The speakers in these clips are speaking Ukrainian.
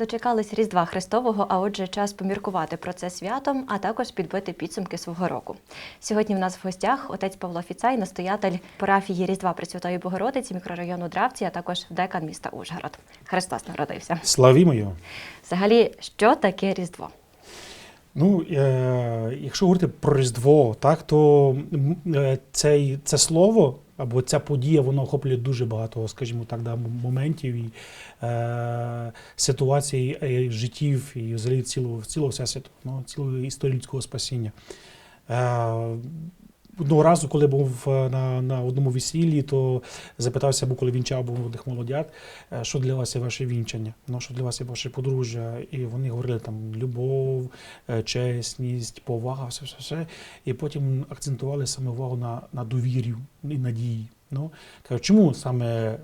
Дочекались Різдва Христового, а отже, час поміркувати про це святом, а також підбити підсумки свого року. Сьогодні в нас в гостях отець Павло Фіцай, настоятель парафії Різдва Пресвятої Богородиці мікрорайону Дравці, а також декан міста Ужгород. Христос народився. Славімо його. Взагалі, що таке Різдво? Ну, е, якщо говорити про Різдво, так, то е, цей, це слово або ця подія, вона охоплює дуже багато, скажімо так, да, моментів і е, ситуацій і життів і взагалі цілого, цілого всесвіту, ну, цілої історії людського спасіння. Е, Одного разу, коли був е, на, на одному весіллі, то запитався, бо коли вінчав був молодих молодят, е, що для вас є ваше вінчання, ну, що для вас є ваше подружжя. І вони говорили там любов, е, чесність, повага, все, все, все. І потім акцентували саме увагу на, на довір'ю і надії. Ну, кажу, чому саме е,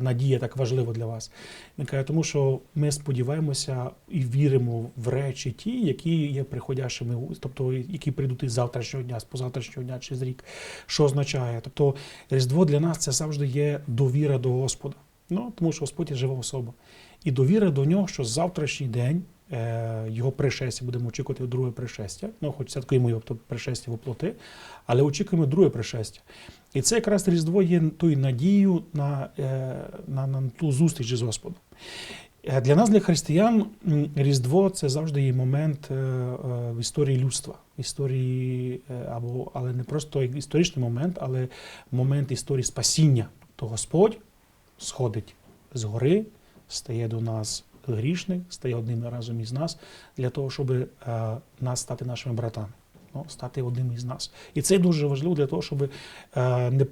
надія так важлива для вас? Він каже, тому що ми сподіваємося і віримо в речі ті, які є приходящими, тобто які прийдуть із завтрашнього дня, з позавтрашнього дня через рік. Що означає? Тобто Різдво для нас це завжди є довіра до Господа. Ну, тому що Господь є жива особа. І довіра до нього, що завтрашній день його пришестя, будемо очікувати друге пришестя. Ну, хоч святкуємо його тобто, пришестя в оплоти, але очікуємо друге пришестя. І це якраз Різдво є тою надією на, е, на, на ту зустріч з Господом. Е, Для нас, для християн, Різдво це завжди є момент е, е, в історії людства, в історії, е, або, але не просто історичний момент, але момент історії спасіння. То Господь сходить з гори, стає до нас грішних, стає одним разом із нас для того, щоб е, нас стати нашими братами. Ну, стати одним із нас. І це дуже важливо для того, щоб е, не,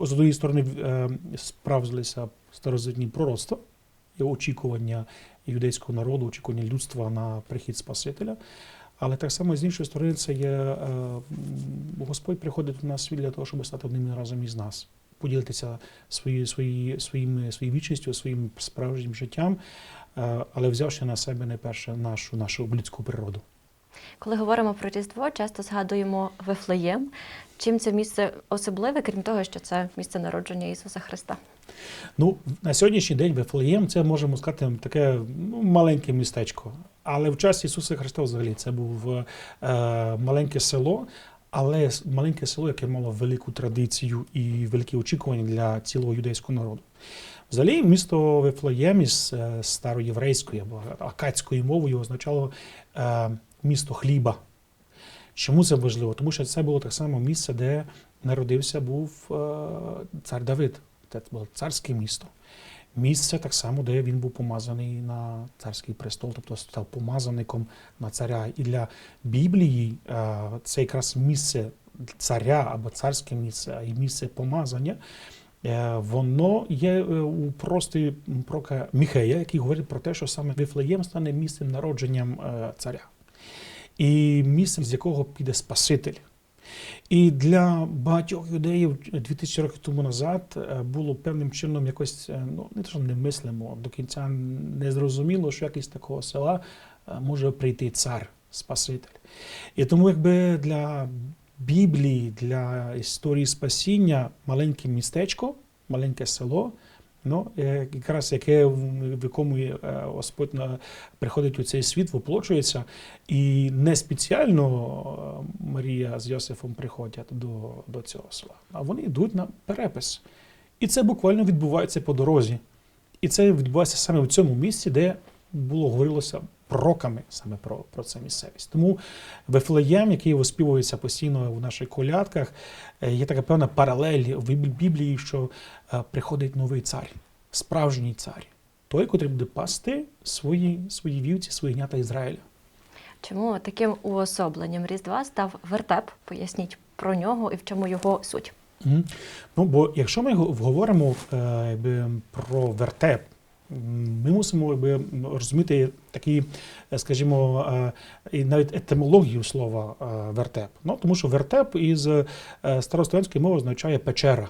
з однієї сторони е, справдилися старозитні пророцтва і очікування юдейського народу, очікування людства на прихід Спасителя. Але так само з іншої сторони, це є е, Господь приходить до нас світ для того, щоб стати одним разом із нас, поділитися свої, свої, своїм, своєю вічністю, своїм справжнім життям, е, але взявши на себе найперше нашу, нашу людську природу. Коли говоримо про Різдво, часто згадуємо Вифлеєм. Чим це місце особливе, крім того, що це місце народження Ісуса Христа? Ну, на сьогоднішній день Вифлеєм це можемо сказати таке ну, маленьке містечко. Але в час Ісуса Христа взагалі це був е, маленьке село, але маленьке село, яке мало велику традицію і великі очікування для цілого юдейського народу. Взагалі, місто Вифлеєм із е, староєврейської або акадською мовою означало е, місто хліба. Чому це важливо? Тому що це було так само місце, де народився був е, цар Давид. Це було царське місто. Місце так само, де він був помазаний на царський престол, тобто став помазаником на царя. І для Біблії е, це якраз місце царя або царське місце, і місце помазання. е, Воно є е, у прості прока Міхея, який говорить про те, що саме Вифлеєм стане місцем народженням царя, і місцем, з якого піде Спаситель. І для багатьох юдеїв 2000 років тому назад е, було певним чином якось е, ну не те, що не мислимо, до кінця не зрозуміло, що якийсь такого села е, може прийти цар, Спаситель. І тому, якби для Біблії, для історії спасіння маленьке містечко, маленьке село. Ну, е, якраз яке в якому е, Господь приходить у цей світ, воплочується, і не спеціально е, Марія з Йосифом приходять до, до цього села, а вони йдуть на перепис. І це буквально відбувається по дорозі. І це відбувається саме в цьому місці, де було говорилося пророками саме про, про це місцевість. Тому Вифлеєм, який оспівується постійно в наших колядках, е, є така певна паралель в Біблії, що е, приходить новий цар, справжній цар, той, котрий буде пасти свої, свої вівці, свої гнята Ізраїля. Чому таким уособленням Різдва став вертеп? Поясніть про нього і в чому його суть. Ну, бо якщо ми говоримо е, якби, про вертеп, ми мусимо якби, розуміти такі, е, скажімо, е, і навіть етимологію слова е, вертеп. Ну, тому що вертеп із е, старослов'янської мови означає печера.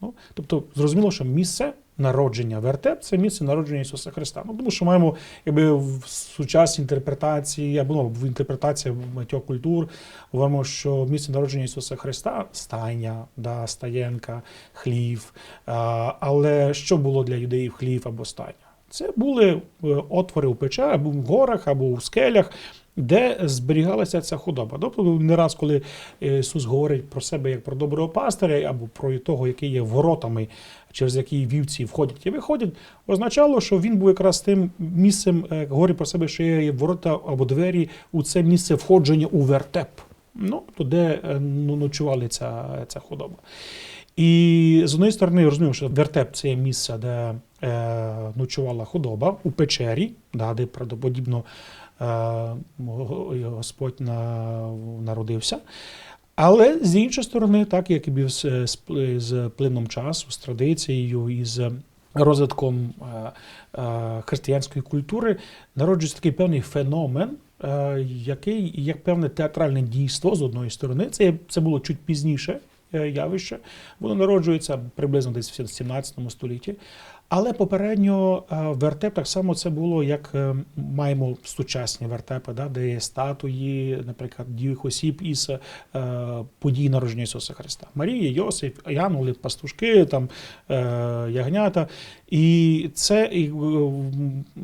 Ну, тобто, зрозуміло, що місце народження вертеп це місце народження Ісуса Христа. Ну, тому що маємо якби, в сучасній інтерпретації, або ну, в інтерпретації багатьох культур, говоримо, що місце народження Ісуса Христа стайня, да, стаєнка, хлів. А, але що було для юдеїв хлів або стайня? Це були е, отвори у печерах, або в горах, або у скелях, де зберігалася ця худоба. Тобто, не раз, коли Ісус говорить про себе як про доброго пастиря, або про того, який є воротами, через які вівці входять і виходять, означало, що він був якраз тим місцем, е, говорить про себе, що є ворота або двері у це місце входження у вертеп. Ну, то де е, ну, ночували ця, ця худоба. І з однієї сторони, розуміємо, що вертеп це є місце, де е, ночувала худоба у печері, да, де правдоподібно Господь народився. Але з іншої сторони, так як і з, з, плином часу, з традицією і з розвитком е, е, християнської культури, народжується такий певний феномен, е, який як певне театральне дійство з одної сторони. Це, це було чуть пізніше е, явище. Воно народжується приблизно десь в 17 столітті. Але попередньо е, вертеп так само це було, як е, маємо сучасні вертепи, да, де є статуї, наприклад, дівих осіб із е, подій народження Ісуса Христа. Марія, Йосип, Янголи, пастушки, там, е, ягнята. І це е,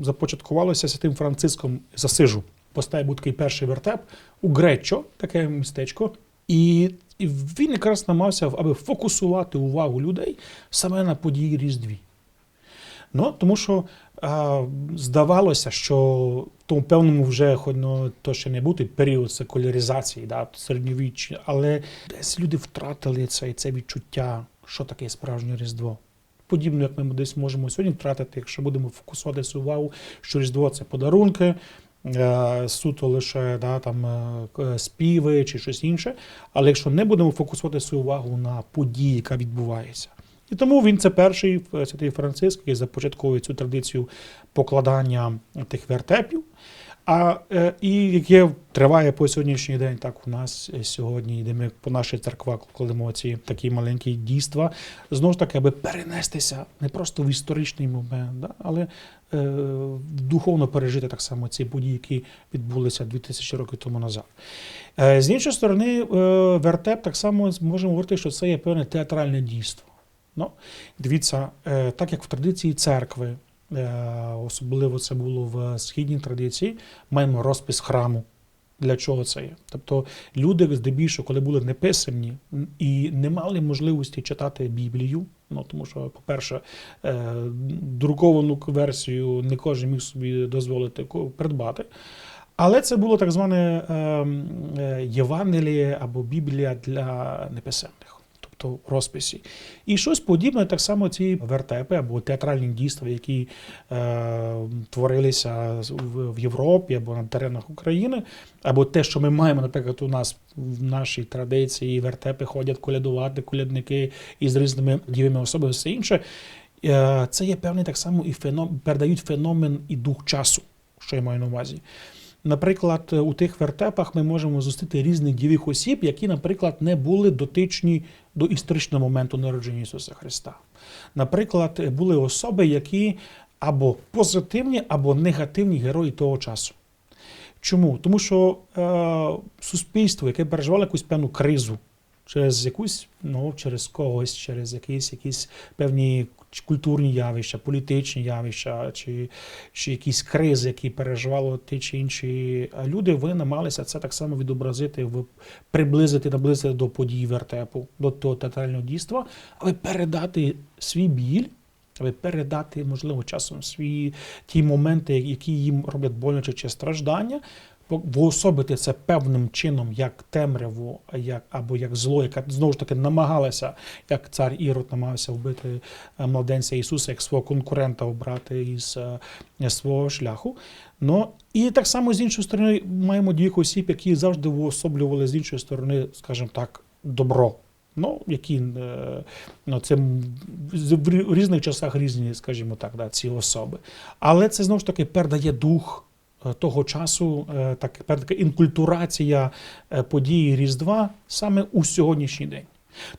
започаткувалося святим Франциском Засижу. Поставив був такий перший вертеп у Греччо, таке містечко. І, і він якраз намагався, аби фокусувати увагу людей саме на події Різдві. Ну, тому що а, здавалося, що в тому певному вже хоч ну, то ще не бути період секуляризації, да, середньовіччя, але десь люди втратили це, це відчуття, що таке справжнє Різдво. Подібно, як ми десь можемо сьогодні втратити, якщо будемо фокусуватися увагу, що Різдво це подарунки, суто лише да, там, е, співи чи щось інше. Але якщо не будемо фокусуватися увагу на події, яка відбувається. І тому він це перший е, святий Франциск, який започатковує цю традицію покладання тих вертепів. А е, і яке триває по сьогоднішній день, так у нас е, сьогодні, де ми по нашій церквах кладемо ці такі маленькі дійства, знову ж таки, аби перенестися не просто в історичний момент, да, але е, духовно пережити так само ці події, які відбулися 2000 років тому назад. Е, з іншої сторони, е, вертеп так само можемо говорити, що це є певне театральне дійство. Ну, дивіться, е, так як в традиції церкви, е, особливо це було в східній традиції, маємо розпис храму. Для чого це є? Тобто люди, здебільшого, коли були неписані і не мали можливості читати Біблію, ну тому що, по-перше, е, друковану версію не кожен міг собі дозволити придбати. Але це було так зване е, е, Євангеліє або Біблія для неписемних тобто розписі. І щось подібне, так само ці вертепи або театральні дійства, які е, творилися в, Європі або на теренах України, або те, що ми маємо, наприклад, у нас в нашій традиції вертепи ходять колядувати, колядники із різними дієвими особами, все інше. Е, це є певний так само і феномен, передають феномен і дух часу, що я маю на увазі. Наприклад, у тих вертепах ми можемо зустріти різних дівих осіб, які, наприклад, не були дотичні до історичного моменту народження Ісуса Христа. Наприклад, були особи, які або позитивні, або негативні герої того часу. Чому? Тому що е, суспільство, яке переживало якусь певну кризу через якусь, ну, через когось, через якісь, якісь певні культурні явища, політичні явища, чи, чи якісь кризи, які переживали ті чи інші люди, вони намагалися це так само відобразити, в, приблизити, наблизити до подій вертепу, до того театрального дійства, але передати свій біль, аби передати, можливо, часом свої ті моменти, які їм роблять боляче чи страждання, воособити це певним чином як темряву, як або як зло, яке знову ж таки намагалася, як цар Ірод намагався вбити е, младенця Ісуса, як свого конкурента обрати із е, свого шляху. Ну і так само з іншої сторони маємо діях осіб, які завжди уособлювали з іншої сторони, скажімо так, добро. Ну, які е, ну, це в різних часах різні, скажімо так, да, ці особи. Але це знову ж таки передає дух того часу, е, так, така інкультурація е, події Різдва саме у сьогоднішній день.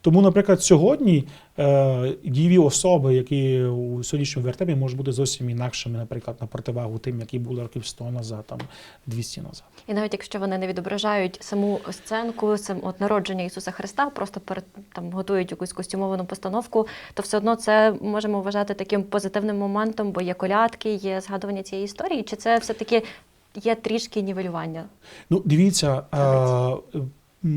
Тому, наприклад, сьогодні е, дієві особи, які у сьогоднішньому вертепі можуть бути зовсім інакшими, наприклад, на противагу тим, які були років 100 назад, там 200 назад. І навіть якщо вони не відображають саму сценку, сам от народження Ісуса Христа, просто перед там готують якусь костюмовану постановку, то все одно це можемо вважати таким позитивним моментом, бо є колядки, є згадування цієї історії, чи це все-таки є трішки нівелювання? Ну, дивіться, е,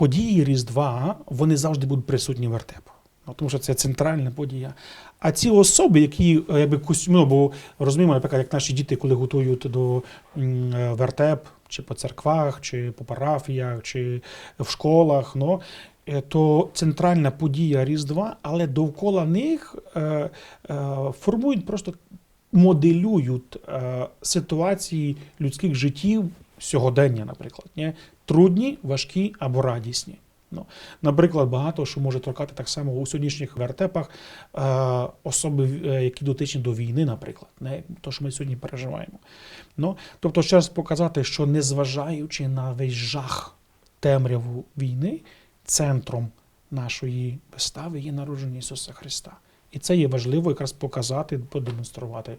події Різдва вони завжди будуть присутні в вертепу. Ну, тому що це центральна подія. А ці особи, які е, якби костюми, ну, бо розуміємо, наприклад, як наші діти, коли готують до е, вертеп, чи по церквах, чи по парафіях, чи в школах, ну, е, то центральна подія Різдва, але довкола них формують просто моделюють ситуації людських життів сьогодення, наприклад, ні? трудні, важкі або радісні. Ну, наприклад, багато що може торкати так само у сьогоднішніх вертепах е, особи, е, які дотичні до війни, наприклад, не то, що ми сьогодні переживаємо. Ну, тобто, ще раз показати, що незважаючи на весь жах темряву війни, центром нашої вистави є народження Ісуса Христа. І це є важливо якраз показати, продемонструвати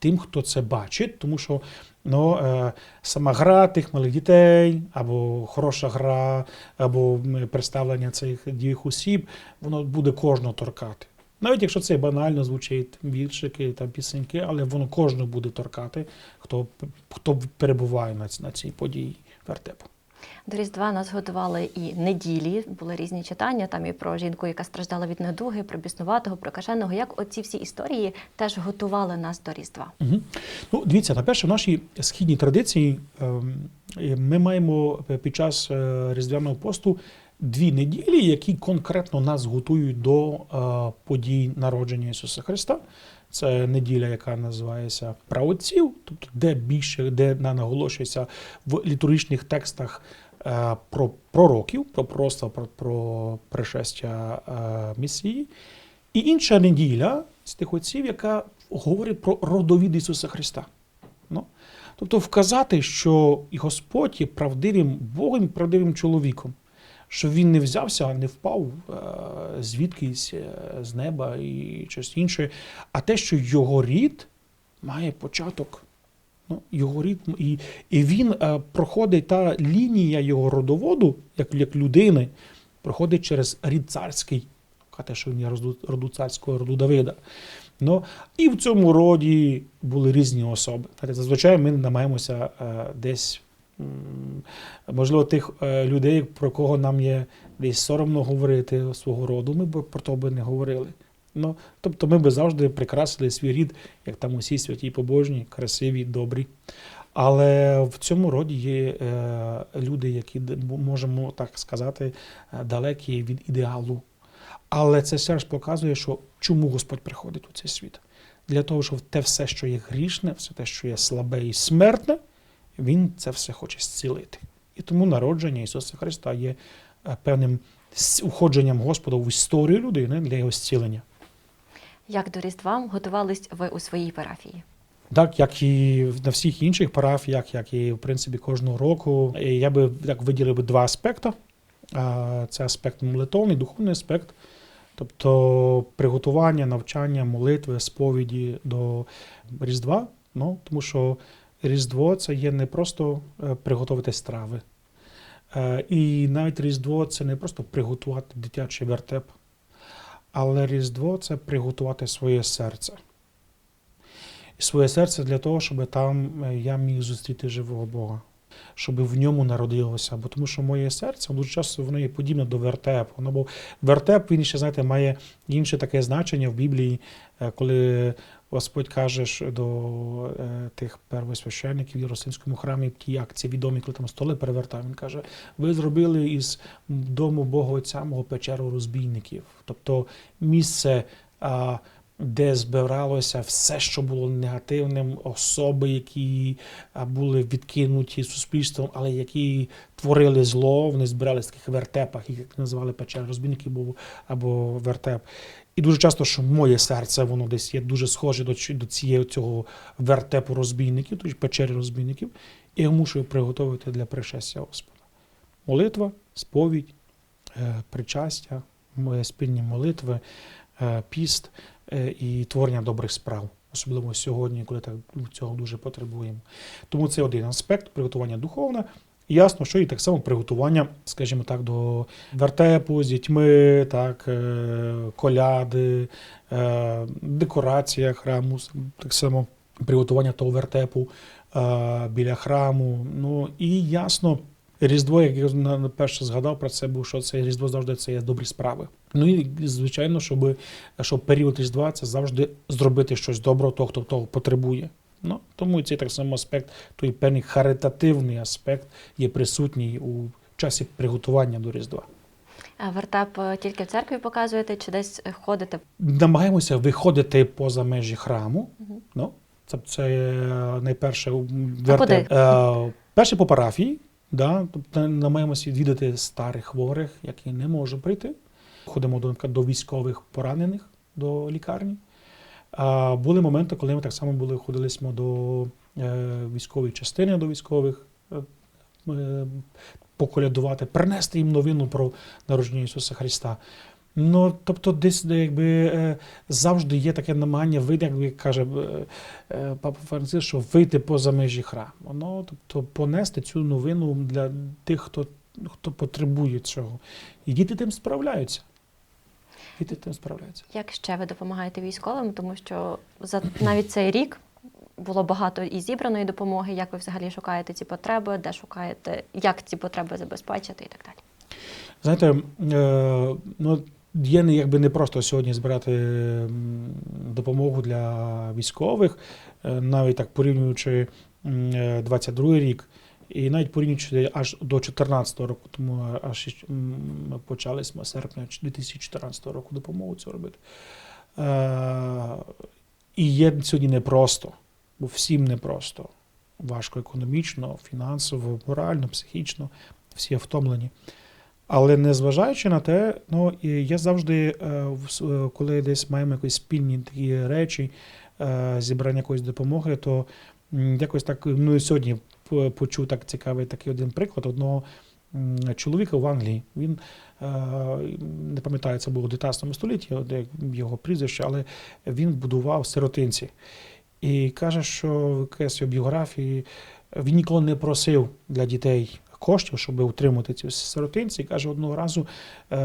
тим, хто це бачить, тому що ну, е, сама гра тих малих дітей, або хороша гра, або представлення цих дієвих осіб, воно буде кожного торкати. Навіть якщо це банально звучить віршики та пісеньки, але воно кожного буде торкати, хто, хто перебуває на, на цій події вертепу. До Різдва нас готували і неділі, були різні читання, там і про жінку, яка страждала від недуги, про біснуватого, про кашеного. Як оці всі історії теж готували нас до Різдва? Угу. Ну, дивіться, на-перше, в нашій східній традиції ем, е, ми маємо під час е, Різдвяного посту дві неділі, які конкретно нас готують до е, подій народження Ісуса Христа. Це неділя, яка називається праотців, тобто де більше, де наголошується в літургічних текстах е, про пророків, про пророцтва, про, про пришестя е, Месії. І інша неділя з тих отців, яка говорить про родовід Ісуса Христа. Ну, тобто вказати, що і Господь є правдивим Богом, правдивим чоловіком, що він не взявся, не впав е, звідкись е, з неба і щось інше, а те, що його рід має початок. Ну, його рід, і, і він е, проходить та лінія його родоводу, як, як людини, проходить через рід царський, те, що він є роду, роду царського, роду Давида. Ну, і в цьому роді були різні особи. Зазвичай ми намагаємося е, десь, можливо, тих е, людей, про кого нам є десь соромно говорити свого роду, ми б про то би не говорили. Ну, тобто ми би завжди прикрасили свій рід, як там усі святі побожні, красиві, добрі. Але в цьому роді є е, люди, які можемо так сказати, е, далекі від ідеалу. Але це все ж показує, що чому Господь приходить у цей світ. Для того, щоб те все, що є грішне, все те, що є слабе і смертне, Він це все хоче зцілити. І тому народження Ісуса Христа є е, певним уходженням Господа в історію людини для його зцілення. Як до Різдва готувались ви у своїй парафії? Так, як і на всіх інших парафіях, як і в принципі кожного року, я би так виділив би два аспекти. Це аспект молитовний, духовний аспект, тобто приготування, навчання, молитви, сповіді до Різдва. Ну, тому що Різдво це є не просто е, приготувати страви. Е, І навіть Різдво це не просто приготувати дитячий вертеп, але Різдво це приготувати своє серце і своє серце для того, щоб там е, я міг зустріти живого Бога, щоб в ньому народилося. Бо тому що моє серце дуже часто воно є подібне до вертепу. Воно бо вертеп, він ще, знаєте, має інше таке значення в Біблії, коли Господь каже до е, тих первосвященників в Єрусалимському храмі, ті акції відомі, коли там столи перевертав. Він каже: ви зробили із дому Бога Отця мого печеру розбійників. Тобто місце. Де збиралося все, що було негативним, особи, які були відкинуті суспільством, але які творили зло, вони збиралися в таких вертепах, їх називали печер розбійників або вертеп. І дуже часто, що моє серце, воно десь є дуже схоже до, до цієї цього вертепу розбійників, тобто печері розбійників, і я мушу приготувати для пришестя Господа. Молитва, сповідь, е, причастя, м- спільні молитви, е, піст е, і творення добрих справ. Особливо сьогодні, коли так цього дуже потребуємо. Тому це один аспект приготування духовне. Ясно, що і так само приготування, скажімо так, до вертепу з дітьми, так, е, коляди, е, декорація храму, так само приготування того вертепу е, біля храму. Ну і ясно, Різдво, як я перше згадав про це, був, що це Різдво завжди це є добрі справи. Ну і звичайно, щоб, щоб період Різдва це завжди зробити щось доброго, того, хто того потребує. Ну, тому цей так само аспект, той певний харитативний аспект є присутній у часі приготування до Різдва. А вертеп е, тільки в церкві показуєте, чи десь е, ходите? Намагаємося виходити поза межі храму. Мгм. Ну, це, це найперше А куди? Е, перше по парафії, да, тобто намагаємося відвідати старих хворих, які не можуть прийти. Ходимо до, до військових поранених до лікарні. А були моменти, коли ми так само були, ходили до е, військової частини, до військових, е, е, поколядувати, принести їм новину про народження Ісуса Христа. Ну, тобто, десь де, якби завжди є таке намагання вийти, як каже Папа Франциск, що вийти поза межі храму. Ну, тобто понести цю новину для тих, хто, хто потребує цього. І діти тим справляються. Діти тим справляються. Як ще ви допомагаєте військовим? Тому що за навіть цей рік було багато і зібраної допомоги. Як ви взагалі шукаєте ці потреби, де шукаєте, як ці потреби забезпечити і так далі? Знаєте, е, ну, є не, якби не просто сьогодні збирати допомогу для військових, е, навіть так порівнюючи м, е, 22 рік, і навіть порівнюючи аж до 2014 року, тому аж ми почали з серпня 2014 року допомогу цю робити. Е, І є сьогодні непросто, бо всім непросто. Важко економічно, фінансово, морально, психічно, всі втомлені. Але незважаючи на те, ну я завжди, е, е, коли десь маємо якісь спільні такі речі, зібрання якоїсь допомоги, то якось так, ну і сьогодні почув так цікавий такий один приклад одного чоловіка в Англії. Він е, не пам'ятаю, це було в 19 столітті, його прізвище, але він будував сиротинці. І каже, що в якійсь біографії він ніколи не просив для дітей коштів, щоб утримати ці сиротинці. Каже, одного разу е,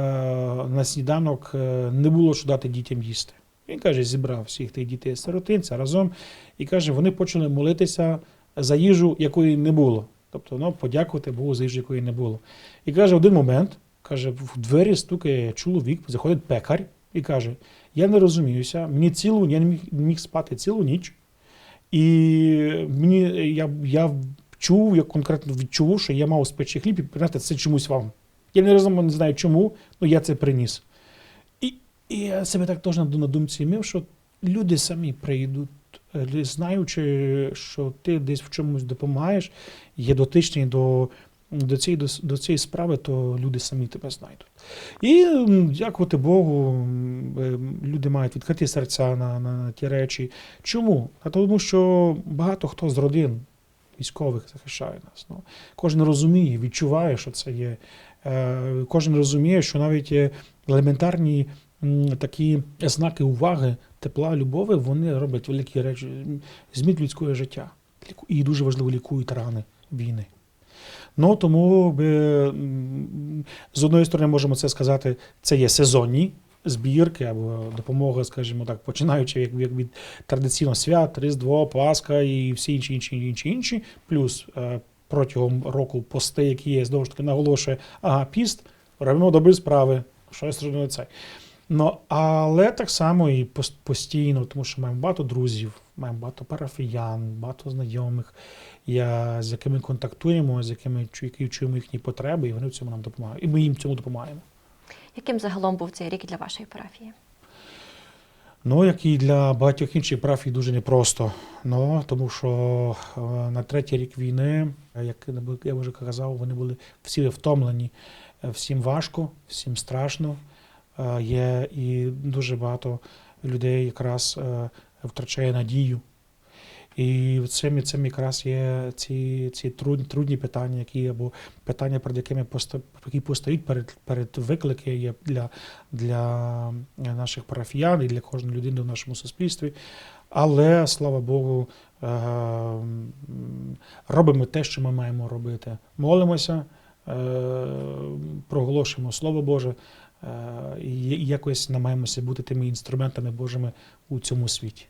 на сніданок е, не було що дати дітям їсти. Він каже, зібрав всіх тих дітей сиротинця разом і каже, вони почали молитися за їжу, якої не було. Тобто, ну, подякувати Богу за їжу, якої не було. І каже, один момент, каже, в двері стукає чоловік, заходить пекар і каже: Я не розуміюся, мені цілу, я не міг, міг спати цілу ніч. І мені я, я чув, я конкретно відчув, що я мав спечі хліб і принести це чомусь вам. Я не розумію, не знаю чому, але я це приніс. І, і я себе так теж на, думці мив, що люди самі прийдуть, знаючи, що ти десь в чомусь допомагаєш, є дотичний до, до, цієї, до, до цієї справи, то люди самі тебе знайдуть. І дякувати Богу, е, люди мають відкриті серця на, на ті речі. Чому? А тому, що багато хто з родин військових захищає нас. Ну, кожен розуміє, відчуває, що це є. Е, Кожен розуміє, що навіть елементарні такі знаки уваги, тепла, любові, вони роблять великі речі, зміт людського життя. І дуже важливо лікують рани війни. Ну тому з одної сторони можемо це сказати, це є сезонні збірки або допомога, скажімо так, починаючи як, від традиційно свят, Різдво, Пасха і всі інші, інші, інші, інші. Плюс е, протягом року пости, які є, знову ж таки наголошує, ага, піст, робимо добрі справи, щось це. Ну, але так само і постійно, тому що маємо багато друзів, маємо багато парафіян, багато знайомих, я, з якими контактуємо, з якими які чуємо їхні потреби, і вони в цьому нам допомагають. І ми їм в цьому допомагаємо. Яким загалом був цей рік для вашої парафії? Ну, як і для багатьох інших парафій дуже непросто. Ну, тому що е, на третій рік війни, е, як я вже казав, вони були всі втомлені, Е, всім важко, всім страшно. Е, Є і дуже багато людей якраз е, втрачає надію. І цим, цим якраз є ці, ці труд, трудні питання, які або питання, перед якими поста, які постають перед, перед виклики є для, для наших парафіян і для кожної людини в нашому суспільстві. Але слава Богу, е, робимо те, що ми маємо робити. Молимося, проголошуємо Слово Боже і і якось намагаємося бути тими інструментами Божими у цьому світі.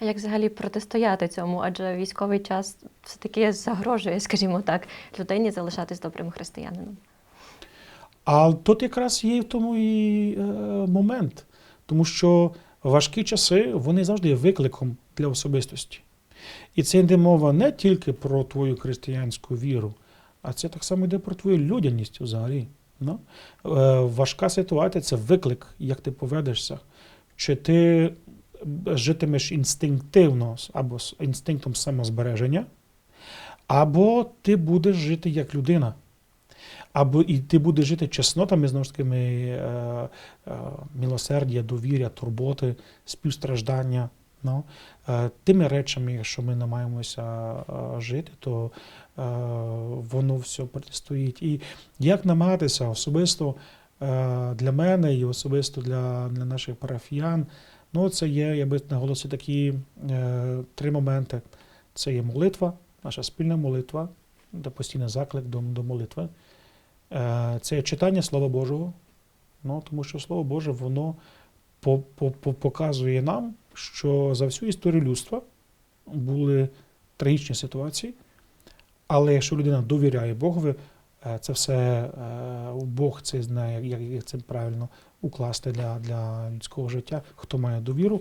А як взагалі протистояти цьому? Адже військовий час все-таки загрожує, скажімо так, людині залишатись добрим християнином. А тут якраз є в тому і е, момент, тому що важкі часи вони завжди є викликом для особистості. І це йде мова не тільки про твою християнську віру, а це так само йде про твою людяність взагалі. Ну? Е, важка ситуація це виклик, як ти поведешся. Чи ти житимеш інстинктивно або з інстинктом самозбереження, або ти будеш жити як людина. Або і ти будеш жити чеснотами, знову ж таки, е, е, милосердя, довір'я, турботи, співстраждання. Ну, тими речами, що ми намагаємося е, жити, то е, воно все протистоїть. І як намагатися особисто для мене і особисто для, для наших парафіян, ну, це є, я би наголосив, такі три моменти. Це є молитва, наша спільна молитва, де постійний заклик до, до молитви. Це читання Слова Божого. Ну, тому що Слово Боже, воно по, по, по- показує нам, що за всю історію людства були трагічні ситуації, але якщо людина довіряє Богові, е, це все е, Бог це знає, як, це правильно укласти для, для людського життя, хто має довіру.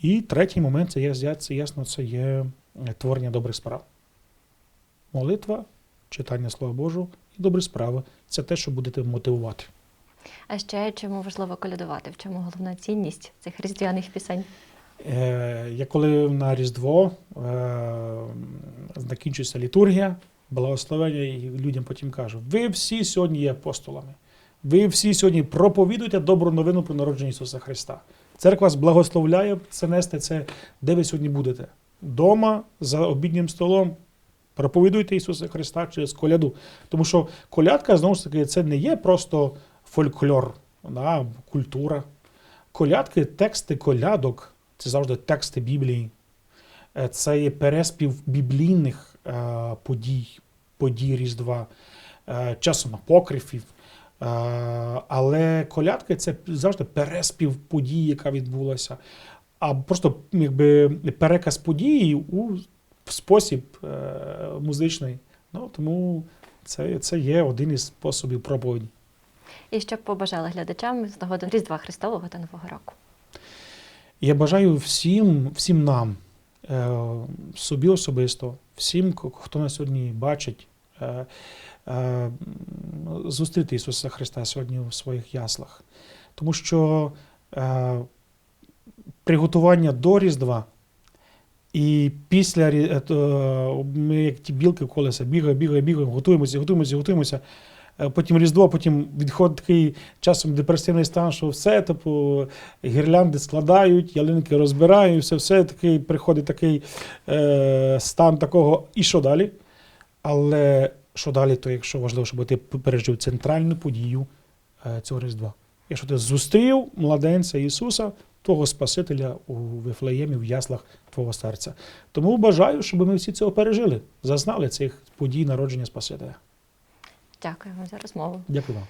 І третій момент це це ясно, це є е, творення добрих справ. Молитва, читання Слова Божого і добрі справи це те, що будете мотивувати. А ще чому важливо колядувати? В чому головна цінність цих різдвяних пісень? Е, я коли на Різдво е, закінчується літургія, благословення, і людям потім кажу: ви всі сьогодні є апостолами. Ви всі сьогодні проповідуєте добру новину про народження Ісуса Христа. Церква вас благословляє це нести це, де ви сьогодні будете. Дома, за обіднім столом. Проповідуйте Ісуса Христа через коляду. Тому що колядка, знову ж таки, це не є просто фольклор, да, культура. Колядки, тексти колядок це завжди тексти Біблії. Е, Це є переспів біблійних е, подій, подій Різдва, е, часом апокрифів. Але колядки це завжди переспів подій, яка відбулася, а просто якби переказ події у спосіб музичний. Ну, тому це, це є один із способів проповіді. І що б побажали глядачам з нагоди Різдва Христового та Нового року? Я бажаю всім, всім нам, е, собі особисто, всім, хто нас сьогодні бачить, е, е, зустріти Ісуса Христа сьогодні у своїх яслах. Тому що приготування до Різдва і після ми, як ті білки в колеса, бігаємо, бігаємо, бігаємо, готуємося, готуємося, готуємося. Е, Потім Різдво, потім відходить такий часом депресивний стан, що все, типу, гірлянди складають, ялинки розбирають, все, все такий приходить такий е, стан такого, і що далі? Але що далі, то якщо важливо, щоб ти пережив центральну подію е, цього Різдва. Якщо ти зустрів младенця Ісуса, того Спасителя у Вифлеємі, в яслах твого серця. Тому бажаю, щоб ми всі цього пережили, зазнали цих подій народження Спасителя. Дякую вам за розмову. Дякую вам.